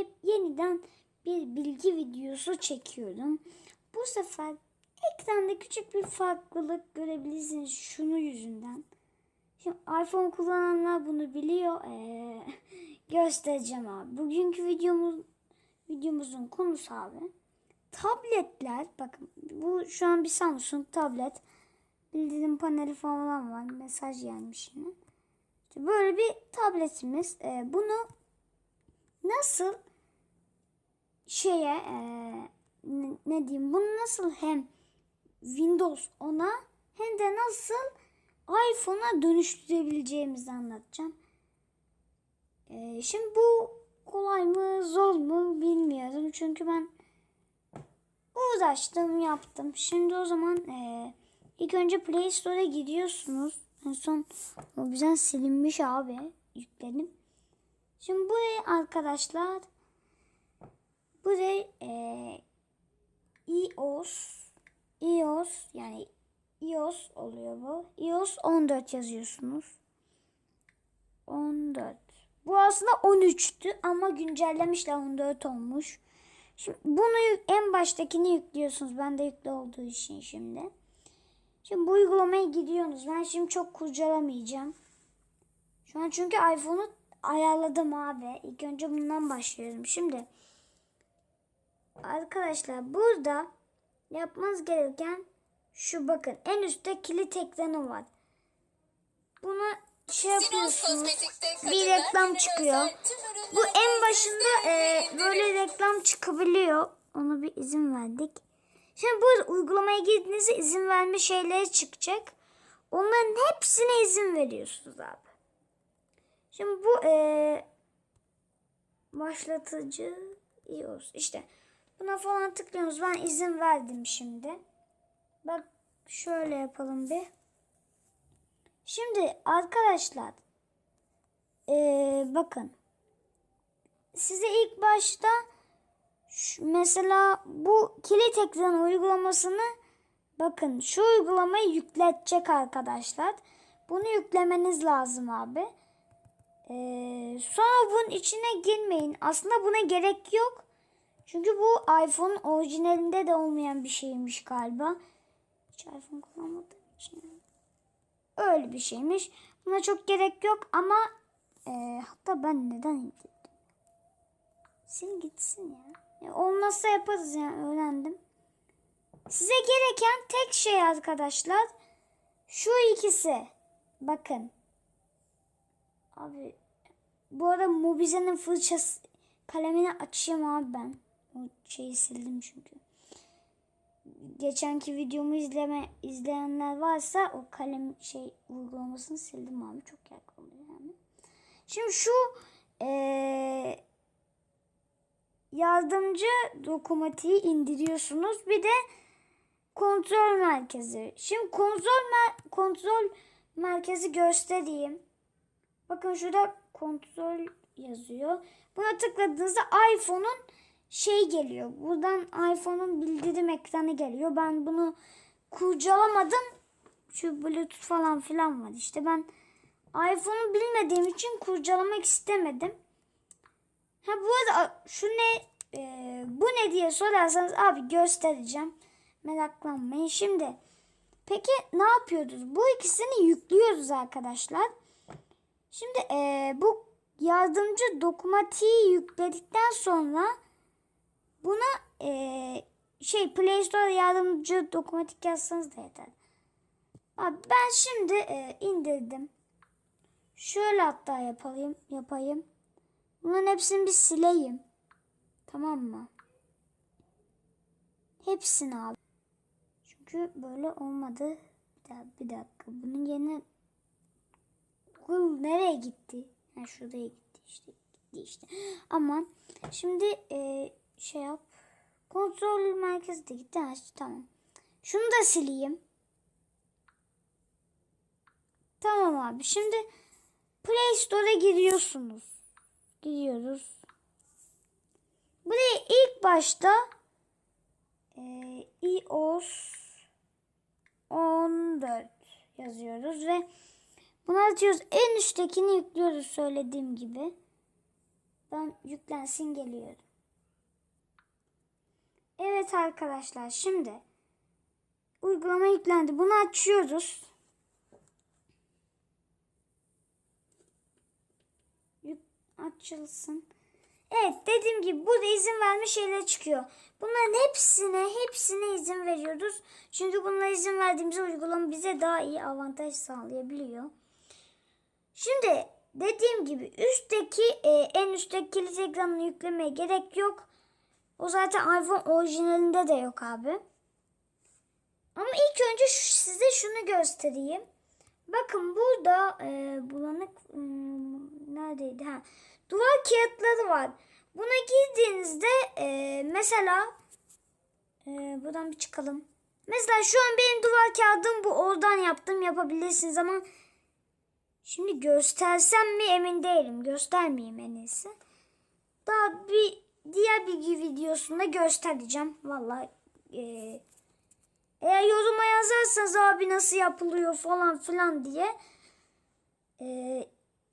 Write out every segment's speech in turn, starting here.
ye- yeniden bir bilgi videosu çekiyorum. Bu sefer ekranda küçük bir farklılık görebilirsiniz şunu yüzünden. Şimdi iPhone kullananlar bunu biliyor. Ee, göstereceğim abi. Bugünkü videomuz videomuzun konusu abi. Tabletler bakın bu şu an bir Samsung tablet. Bildirim paneli falan var. Mesaj gelmiş yine. İşte böyle bir tabletimiz. Ee, bunu nasıl şeye e, ne, diyeyim bunu nasıl hem Windows 10'a hem de nasıl iPhone'a dönüştürebileceğimizi anlatacağım. Ee, şimdi bu kolay mı zor mu bilmiyorum. Çünkü ben uğraştım yaptım. Şimdi o zaman e, ilk önce Play Store'a gidiyorsunuz. En son o güzel silinmiş abi yükledim. Şimdi buraya arkadaşlar buraya e, iOS iOS yani iOS oluyor bu. iOS 14 yazıyorsunuz. 14. Bu aslında 13'tü ama güncellemişler 14 olmuş. Şimdi bunu en baştakini yüklüyorsunuz. Ben de yüklü olduğu için şimdi. Şimdi bu uygulamaya gidiyorsunuz. Ben şimdi çok kurcalamayacağım. Şu an çünkü iPhone'u ayarladım abi. İlk önce bundan başlıyorum. Şimdi arkadaşlar burada yapmanız gereken şu bakın. En üstte kilit ekranı var. Bunu şey yapıyorsunuz. Bir reklam çıkıyor. Bu en başında e, böyle reklam çıkabiliyor. Ona bir izin verdik. Şimdi bu uygulamaya girdiğinizde izin verme şeyleri çıkacak. Onların hepsine izin veriyorsunuz abi. Şimdi bu e, başlatıcı iOS işte buna falan tıklıyorsunuz. Ben izin verdim şimdi. Bak şöyle yapalım bir. Şimdi arkadaşlar ee, bakın size ilk başta şu, mesela bu kilit ekran uygulamasını bakın şu uygulamayı yükletecek arkadaşlar. Bunu yüklemeniz lazım abi. Ee, sonra bunun içine girmeyin. Aslında buna gerek yok. Çünkü bu iPhone orijinalinde de olmayan bir şeymiş galiba. Hiç iPhone kullanmadığım için. Öyle bir şeymiş. Buna çok gerek yok ama e, hatta ben neden indirdim? Sil gitsin ya. ya. Olmazsa yaparız yani öğrendim. Size gereken tek şey arkadaşlar şu ikisi. Bakın. Abi bu arada Mobizen'in fırçası kalemini açayım abi ben. Şeyi sildim çünkü geçenki videomu izleme izleyenler varsa o kalem şey uygulamasını sildim abi çok oluyor yani. Şimdi şu eee, yardımcı dokumatiği indiriyorsunuz. Bir de kontrol merkezi. Şimdi kontrol mer- kontrol merkezi göstereyim. Bakın şurada kontrol yazıyor. Buna tıkladığınızda iPhone'un şey geliyor. Buradan iPhone'un bildirim ekranı geliyor. Ben bunu kurcalamadım. Şu Bluetooth falan filan var. İşte ben iPhone'u bilmediğim için kurcalamak istemedim. Ha bu arada şu ne e, bu ne diye sorarsanız abi göstereceğim. Meraklanmayın. Şimdi peki ne yapıyoruz? Bu ikisini yüklüyoruz arkadaşlar. Şimdi e, bu yardımcı dokumatiği yükledikten sonra buna e, şey Play Store yardımcı dokunmatik yazsanız da yeter. Abi ben şimdi e, indirdim. Şöyle hatta yapayım, yapayım. Bunların hepsini bir sileyim. Tamam mı? Hepsini abi. Çünkü böyle olmadı. Bir, daha, bir dakika. Bunun yerine Google nereye gitti? Ha şuraya gitti işte. Gitti işte. Aman. Şimdi e, şey yap. Kontrol merkezi de gitti. Tamam. Şunu da sileyim. Tamam abi. Şimdi Play Store'a giriyorsunuz. Giriyoruz. Buraya ilk başta e, iOS 14 yazıyoruz ve bunu atıyoruz. En üsttekini yüklüyoruz söylediğim gibi. Ben yüklensin geliyorum. Evet arkadaşlar şimdi uygulama yüklendi. Bunu açıyoruz. Açılsın. Evet dediğim gibi burada izin verme şeyler çıkıyor. Bunların hepsine hepsine izin veriyoruz. Çünkü bunlara izin verdiğimizde uygulama bize daha iyi avantaj sağlayabiliyor. Şimdi dediğim gibi üstteki e, en üstteki kilit ekranını yüklemeye gerek yok. O zaten iPhone orijinalinde de yok abi. Ama ilk önce size şunu göstereyim. Bakın burada e, bulanık hmm, neredeydi? Ha, duvar kağıtları var. Buna girdiğinizde e, mesela e, buradan bir çıkalım. Mesela şu an benim duvar kağıdım bu. Oradan yaptım yapabilirsiniz ama şimdi göstersem mi emin değilim. Göstermeyeyim en iyisi. Daha bir diğer bilgi videosunda göstereceğim. Vallahi e, eğer yoruma yazarsanız abi nasıl yapılıyor falan filan diye e,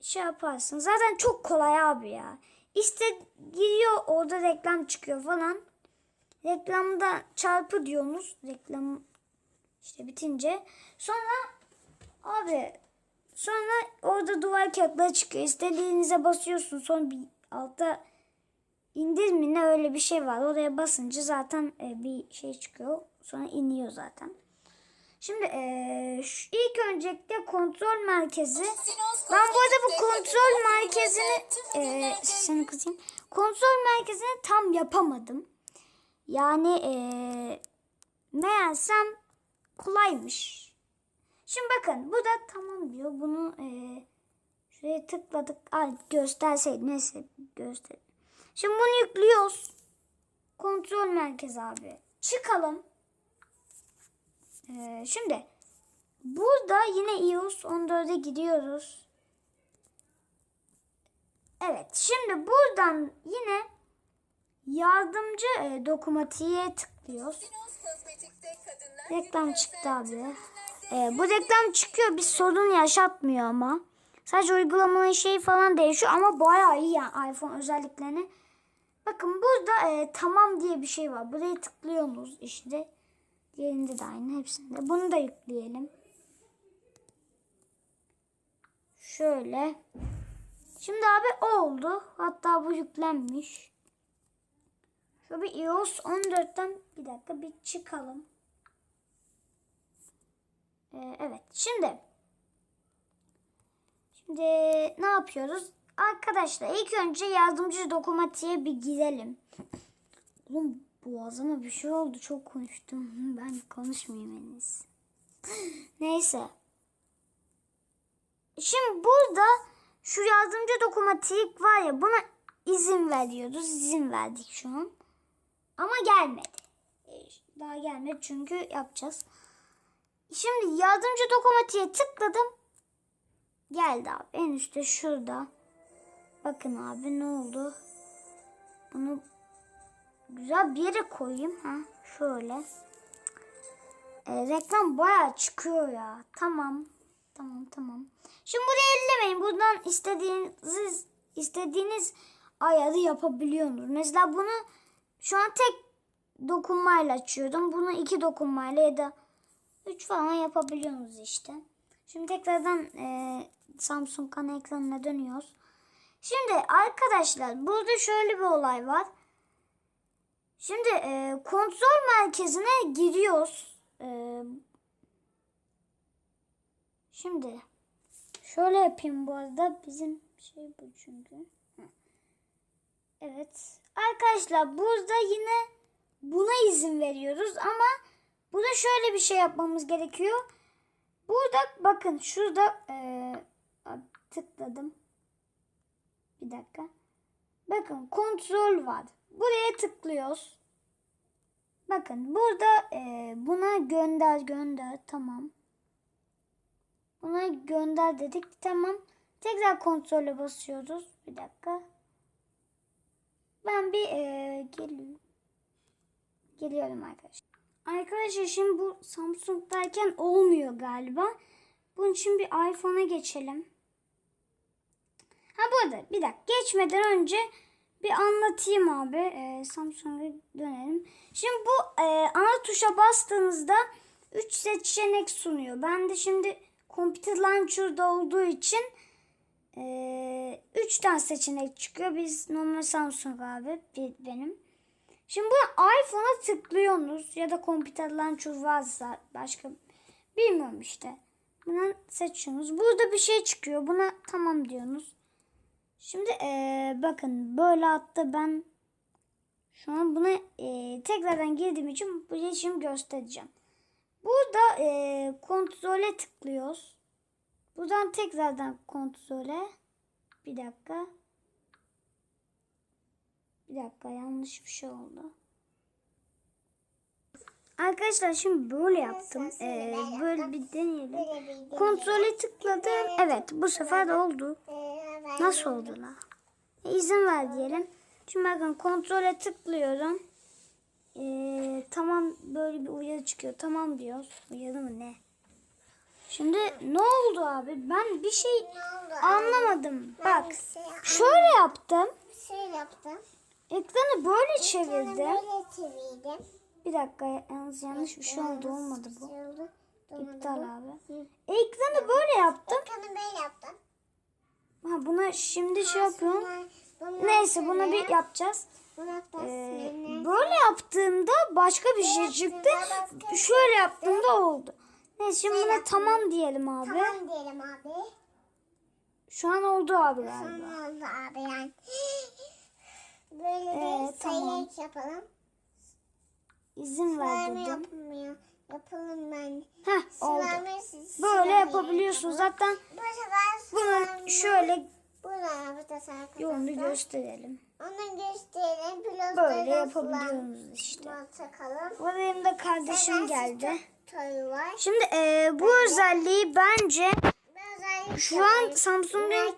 şey yaparsın. Zaten çok kolay abi ya. İşte giriyor orada reklam çıkıyor falan. Reklamda çarpı diyorsunuz. Reklam işte bitince. Sonra abi sonra orada duvar kağıtları çıkıyor. İstediğinize basıyorsun. Sonra bir altta indir mi ne öyle bir şey var. Oraya basınca zaten e, bir şey çıkıyor. Sonra iniyor zaten. Şimdi e, şu ilk öncelikle kontrol merkezi. Ben bu arada bu kontrol merkezini e, seni kızayım. Kontrol merkezini tam yapamadım. Yani e, meğersem kolaymış. Şimdi bakın bu da tamam diyor. Bunu e, şuraya tıkladık. Ay gösterseydi neyse göster. Şimdi bunu yüklüyoruz. Kontrol merkezi abi. Çıkalım. Ee, şimdi burada yine iOS 14'e gidiyoruz. Evet şimdi buradan yine yardımcı e, dokumatiğe tıklıyoruz. Reklam çıktı abi. Ee, bu reklam çıkıyor bir sorun yaşatmıyor ama. Sadece uygulamanın şeyi falan değişiyor ama bayağı iyi yani iPhone özelliklerini. Bakın burada e, tamam diye bir şey var. Buraya tıklıyorsunuz işte. Diğerinde de aynı hepsinde. Bunu da yükleyelim. Şöyle. Şimdi abi oldu. Hatta bu yüklenmiş. Şöyle bir iOS 14'ten bir dakika bir çıkalım. Ee, evet. Şimdi Şimdi ne yapıyoruz? Arkadaşlar ilk önce yardımcı dokumatiğe bir girelim. Oğlum boğazıma bir şey oldu. Çok konuştum. Ben konuşmayayım en iyisi. Neyse. Şimdi burada şu yardımcı dokunmatik var ya buna izin veriyoruz. İzin verdik şu an. Ama gelmedi. E, Daha gelmedi çünkü yapacağız. Şimdi yardımcı dokunmatiğe tıkladım. Geldi abi. En üstte şurada. Bakın abi ne oldu? Bunu güzel bir yere koyayım. Ha şöyle. E, reklam bayağı çıkıyor ya. Tamam. Tamam tamam. Şimdi burayı ellemeyin. Buradan istediğiniz istediğiniz ayarı yapabiliyorsunuz. Mesela bunu şu an tek dokunmayla açıyordum. Bunu iki dokunmayla ya da üç falan yapabiliyorsunuz işte. Şimdi tekrardan e, Samsung kana ekranına dönüyoruz. Şimdi arkadaşlar burada şöyle bir olay var. Şimdi e, kontrol merkezine giriyoruz. E, şimdi şöyle yapayım bu arada. Bizim şey bu çünkü. Evet. Arkadaşlar burada yine buna izin veriyoruz ama burada şöyle bir şey yapmamız gerekiyor. Burada bakın şurada e, tıkladım. Bir dakika. Bakın kontrol var. Buraya tıklıyoruz. Bakın burada e, buna gönder gönder tamam. Buna gönder dedik tamam. Tekrar kontrole basıyoruz. Bir dakika. Ben bir e, geliyorum. Geliyorum arkadaşlar. Arkadaşlar şimdi bu Samsung'dayken olmuyor galiba. Bunun için bir iPhone'a geçelim. Ha bu arada bir dakika geçmeden önce bir anlatayım abi. Ee, Samsung'a dönelim. Şimdi bu e, ana tuşa bastığınızda 3 seçenek sunuyor. Ben de şimdi Computer Launcher'da olduğu için 3 tane seçenek çıkıyor. Biz normal Samsung abi benim. Şimdi bu iPhone'a tıklıyorsunuz ya da Computer Launcher varsa başka bilmiyorum işte. Buna seçiyorsunuz. Burada bir şey çıkıyor. Buna tamam diyorsunuz. Şimdi eee, bakın böyle hatta ben şu an buna eee, tekrardan girdiğim için bu için göstereceğim. Burada eee, kontrole tıklıyoruz. Buradan tekrardan kontrole. Bir dakika. Bir dakika yanlış bir şey oldu. Arkadaşlar şimdi böyle yaptım. Eee, böyle bir deneyelim. Kontrole tıkladım. Evet bu sefer oldu. Nasıl oldu la? E, İzin ver diyelim. Şimdi bakın kontrole tıklıyorum. Ee, tamam böyle bir uyarı çıkıyor. Tamam diyoruz. Uyarı mı ne? Şimdi ne oldu abi? Ben bir şey anlamadım. Bak şöyle yaptım. Şey yaptım. Ekranı böyle çevirdim. Böyle çevirdim. Bir dakika yalnız yanlış bir şey oldu olmadı bu. Şey İptal abi. Ekranı böyle yaptım. Ekranı böyle şimdi şey yapıyorum. Neyse bunu bir yapacağız. Ee, böyle yaptığımda başka bir şey çıktı. Şöyle yaptığımda oldu. Neyse şimdi buna tamam diyelim abi. Tamam diyelim abi. Şu an oldu abi galiba. Sonra oldu abi yani. Böyle Ee, bir tamam. yapalım. İzin ver dedim. Yapalım ben. Heh oldu. Böyle slime yapabiliyorsunuz. Zaten bunu şöyle Yapacağız arkadaşlar. yolunu gösterelim. Onu gösterelim. Pilotları Böyle yapabiliyorsunuz işte. Takalım. Bu benim de kardeşim geldi. Toyu var. Şimdi e, bu özelliği bence şu an var. Samsung'un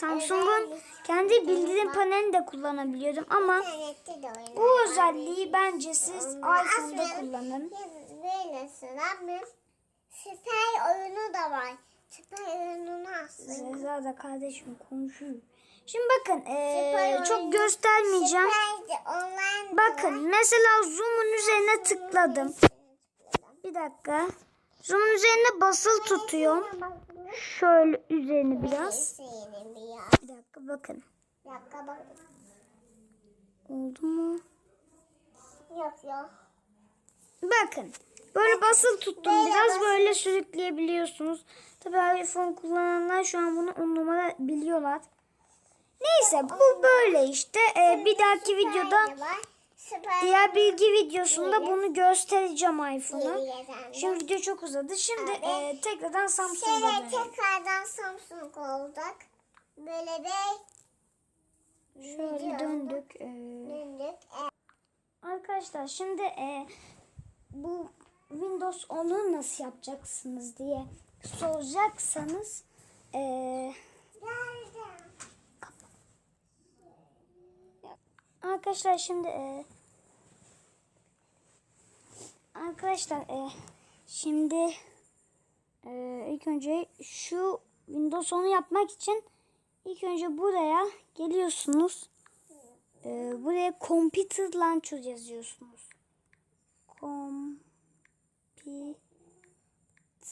Samsung'un kendi bildirim panelini de kullanabiliyordum ama bu özelliği bence siz iPhone'da kullanın. Böyle sıra bir süper oyunu da var. Zeza da kardeşim konuşuyor. Şimdi bakın ee, çok göstermeyeceğim. Bakın mesela zoom'un üzerine tıkladım. Bir dakika. Zoom'un üzerine basılı tutuyorum. Şöyle üzerini biraz. Bir dakika bakın. Oldu mu? Yok yok. Bakın. Böyle basılı tuttum. Biraz böyle sürükleyebiliyorsunuz. Tabii iPhone kullananlar şu an bunu on numara biliyorlar. Neyse bu böyle işte. Ee, bir dahaki videoda diğer bilgi videosunda bunu göstereceğim yazan. Şimdi video çok uzadı. Şimdi e, tekrardan Samsung'a Şöyle dönelim. tekrardan Samsung olduk. Böyle bir Şöyle döndük. Ee, döndük. arkadaşlar şimdi e, bu Windows 10'u nasıl yapacaksınız diye soracaksanız e, Geldim. arkadaşlar şimdi e, arkadaşlar e, şimdi e, ilk önce şu Windows 10'u yapmak için ilk önce buraya geliyorsunuz. E, buraya Computer Launcher yazıyorsunuz.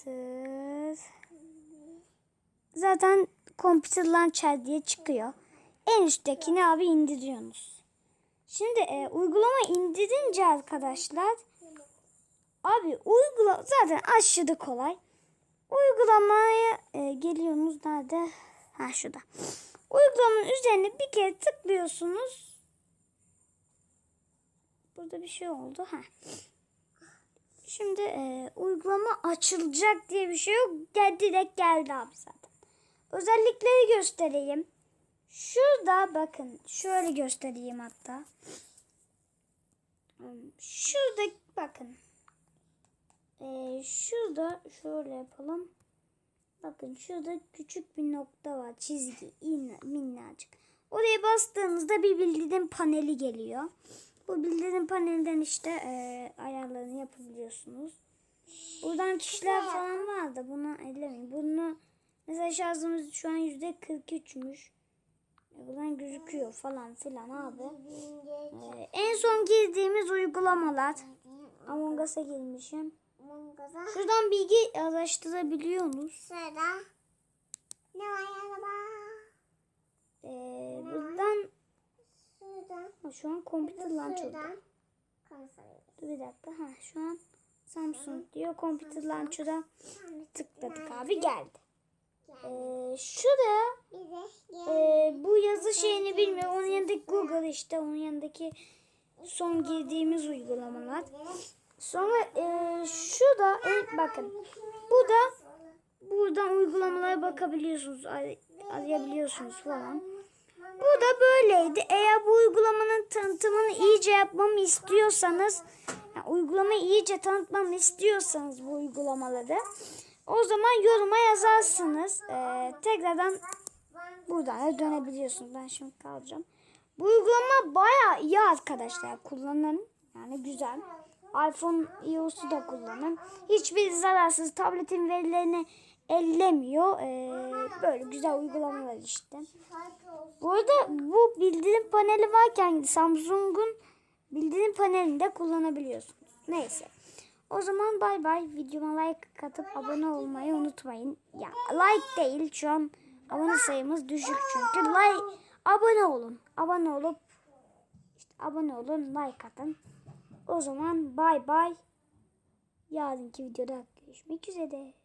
Computer Zaten Computer Launcher diye çıkıyor. En üsttekini abi indiriyorsunuz. Şimdi e, uygulama indirince arkadaşlar abi uygula zaten aşırı kolay. Uygulamaya e, geliyorsunuz nerede? Ha şurada. Uygulamanın üzerine bir kere tıklıyorsunuz. Burada bir şey oldu. Ha. Şimdi e, uygulama açılacak diye bir şey yok. Gel, direkt geldi abi zaten. Özellikleri göstereyim. Şurada bakın şöyle göstereyim hatta. Şurada bakın. Ee, şurada şöyle yapalım. Bakın şurada küçük bir nokta var. Çizgi in- minnacık. Oraya bastığınızda bir bildirim paneli geliyor. Bu bildirim panelinden işte e, ayarlarını yapabiliyorsunuz. Buradan kişiler falan var da bunu ellemeyin. Bunu mesela şarjımız şu an yüzde 43'müş. Buradan gözüküyor falan filan abi. Ee, en son girdiğimiz uygulamalar. Among Us'a girmişim. Şuradan bilgi araştırabiliyorsunuz. Sırada. Ne var yanıma? Ee, buradan Ha, şu an computer launcher'da. Şuradan. Konuşalım. Dur bir dakika. Ha, şu an Samsung diyor. Computer launcher'a tıkladık abi geldi. Ee, Bir de e, bu yazı şeyini bilmiyorum. Onun yanındaki Google işte. Onun yanındaki son girdiğimiz uygulamalar. Sonra e, şurada e, bakın. Bu da buradan uygulamalara bakabiliyorsunuz. ar- Arayabiliyorsunuz falan. Bu da böyleydi. Eğer bu uygulamanın tanıtımını iyice yapmamı istiyorsanız, yani uygulamayı iyice tanıtmamı istiyorsanız bu uygulamaları, o zaman yoruma yazarsınız. Ee, tekrardan buradan da dönebiliyorsunuz. Ben şimdi kalacağım. Bu uygulama bayağı iyi arkadaşlar. Kullanın. Yani güzel. iPhone iOS'u da kullanın. Hiçbir zararsız tabletin verilerini ellemiyor. Ee, böyle güzel uygulamalar işte. Bu arada bu bildirim paneli varken Samsung'un bildirim panelini de kullanabiliyorsunuz. Neyse. O zaman bay bay. Videoma like atıp abone olmayı unutmayın. Ya like değil şu an abone sayımız düşük çünkü. Like abone olun. Abone olup işte abone olun, like atın. O zaman bay bay. Yarınki videoda görüşmek üzere.